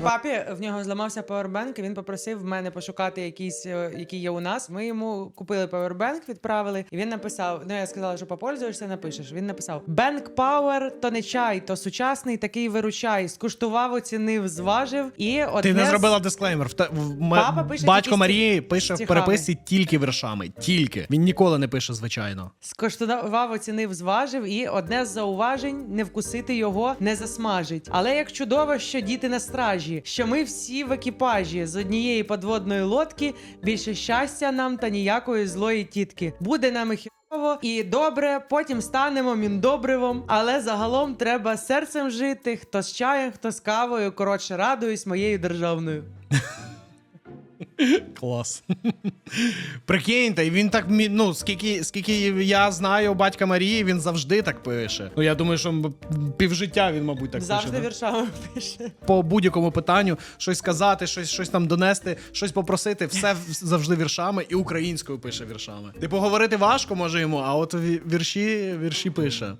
При папі в нього зламався павербенк, і він попросив в мене пошукати якийсь, е, який є у нас. Ми йому купили павербенк, відправили, і він написав: Ну, я сказала, що попользуєшся, напишеш. Він написав: Бенк Power то не чай, то сучасний такий виручай. Скуштував, оцінив, зважив. І одне Ти не з- зробила дисклеймер. В те- в ме- Папа пише Батько якісь Марії пише в стихами. переписці тільки віршами. Тільки. Він ніколи не пише, звичайно. Скоштував, оцінив, зважив, і одне з зауважень не вкусити його не засмажить. Але як чудово, що діти на стражі, що ми всі в екіпажі з однієї подводної лодки, більше щастя нам та ніякої злої тітки. Буде нам і хірово і добре, потім станемо міндобривом. Але загалом треба серцем жити. Хто з чаєм, хто з кавою. Коротше, радуюсь моєю державною. Клас. Прикиньте, і він так ну, скільки, скільки я знаю батька Марії, він завжди так пише. Ну я думаю, що півжиття він, мабуть, так Завжди пише. да? віршами пише. По будь-якому питанню щось сказати, щось, щось там донести, щось попросити, все завжди віршами і українською пише віршами. Типу, говорити важко може йому, а от вірші, вірші пише.